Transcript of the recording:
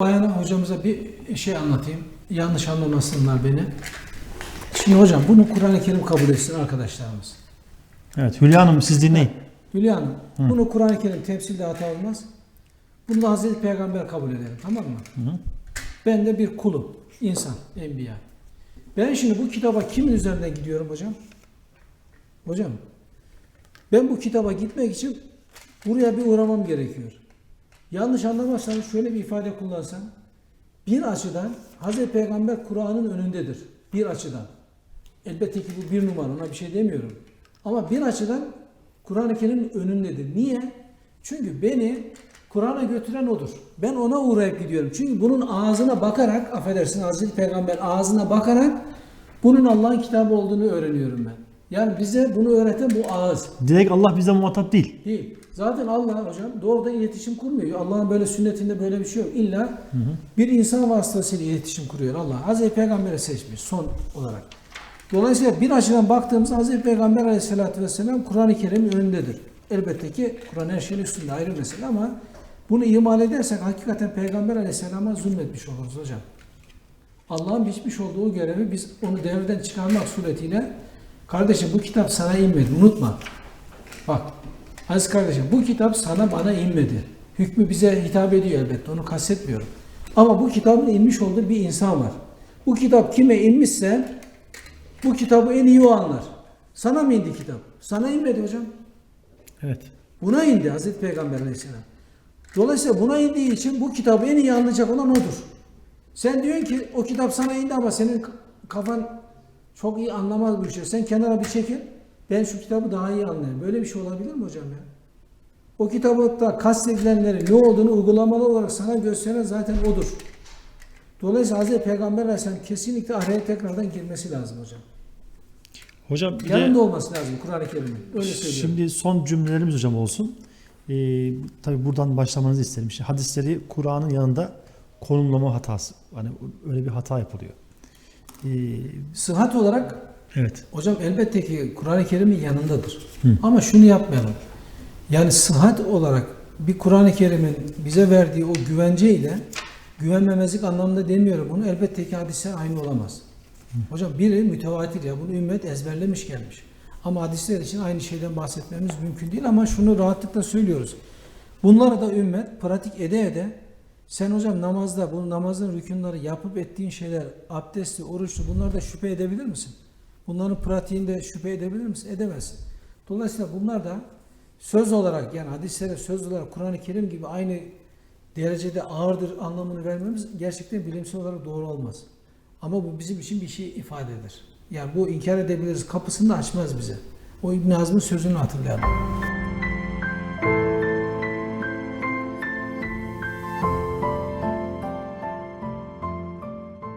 Bayana hocamıza bir şey anlatayım. Yanlış anlamasınlar beni. Şimdi hocam bunu Kur'an-ı Kerim kabul etsin arkadaşlarımız. Evet Hülya Hanım siz dinleyin. Hülya Hanım, bunu Kur'an-ı Kerim temsilde hata olmaz. Bunu da Hazreti Peygamber kabul edelim tamam mı? hı. Ben de bir kulum, insan, enbiya. Ben şimdi bu kitaba kimin üzerinden gidiyorum hocam? Hocam, ben bu kitaba gitmek için buraya bir uğramam gerekiyor. Yanlış anlamazsanız şöyle bir ifade kullansam, bir açıdan Hazreti Peygamber Kur'an'ın önündedir. Bir açıdan. Elbette ki bu bir numara, ona bir şey demiyorum. Ama bir açıdan Kur'an-ı Kerim'in önündedir. Niye? Çünkü beni Kur'an'a götüren odur. Ben ona uğrayıp gidiyorum. Çünkü bunun ağzına bakarak, affedersin Hazreti Peygamber ağzına bakarak bunun Allah'ın kitabı olduğunu öğreniyorum ben. Yani bize bunu öğreten bu ağız. Direkt Allah bize muhatap değil. Değil. Zaten Allah hocam doğrudan iletişim kurmuyor. Allah'ın böyle sünnetinde böyle bir şey yok. İlla bir insan vasıtasıyla iletişim kuruyor Allah. Hazreti Peygamber'i seçmiş son olarak. Dolayısıyla bir açıdan baktığımızda Hazreti Peygamber Aleyhisselatü Vesselam Kur'an-ı Kerim'in önündedir. Elbette ki Kur'an her şeyin üstünde ayrı mesele ama bunu imal edersek hakikaten Peygamber Aleyhisselam'a zulmetmiş oluruz hocam. Allah'ın biçmiş olduğu görevi biz onu devreden çıkarmak suretiyle kardeşim bu kitap sana inmedi unutma. Bak aziz kardeşim bu kitap sana bana inmedi. Hükmü bize hitap ediyor elbette onu kastetmiyorum. Ama bu kitabın inmiş olduğu bir insan var. Bu kitap kime inmişse bu kitabı en iyi o anlar. Sana mı indi kitap? Sana inmedi hocam. Evet. Buna indi Hazreti Peygamber Aleyhisselam. Dolayısıyla buna indiği için bu kitabı en iyi anlayacak olan odur. Sen diyorsun ki o kitap sana indi ama senin kafan çok iyi anlamaz bu işi. Sen kenara bir çekil. Ben şu kitabı daha iyi anlayayım. Böyle bir şey olabilir mi hocam ya? O kitabı kastedilenlerin ne olduğunu uygulamalı olarak sana gösteren zaten odur. Dolayısıyla Hazreti Peygamber Aleyhisselam kesinlikle araya tekrardan girmesi lazım hocam. Hocam bir Yanında de olması lazım Kur'an-ı Kerim'in. Öyle söylüyorum. şimdi son cümlelerimiz hocam olsun. Ee, tabii buradan başlamanızı isterim. İşte hadisleri Kur'an'ın yanında konumlama hatası. Hani öyle bir hata yapılıyor. Ee, Sıhhat olarak evet. Hocam elbette ki Kur'an-ı Kerim'in yanındadır. Ama şunu yapmayalım. Yani sıhhat olarak bir Kur'an-ı Kerim'in bize verdiği o güvenceyle güvenmemezlik anlamında demiyorum bunu. Elbette ki hadisler aynı olamaz. Hocam biri mütevatir ya bunu ümmet ezberlemiş gelmiş. Ama hadisler için aynı şeyden bahsetmemiz mümkün değil ama şunu rahatlıkla söylüyoruz. Bunları da ümmet pratik ede ede sen hocam namazda bu namazın rükünleri yapıp ettiğin şeyler abdestli, oruçlu bunlarda şüphe edebilir misin? Bunların pratiğinde şüphe edebilir misin? Edemezsin. Dolayısıyla bunlar da söz olarak yani hadislere söz olarak Kur'an-ı Kerim gibi aynı derecede ağırdır anlamını vermemiz gerçekten bilimsel olarak doğru olmaz. Ama bu bizim için bir şey ifade eder. Yani bu inkar edebiliriz kapısını da açmaz bize. O İbn Hazm'ın sözünü hatırlayalım.